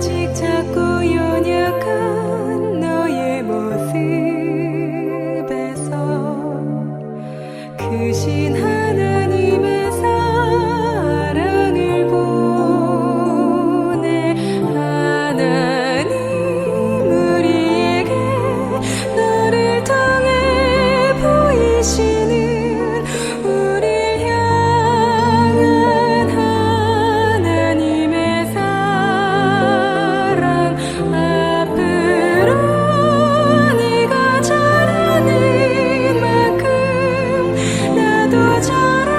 아직 자꾸 연약한 너의 모습에서 그 신 하나 Từ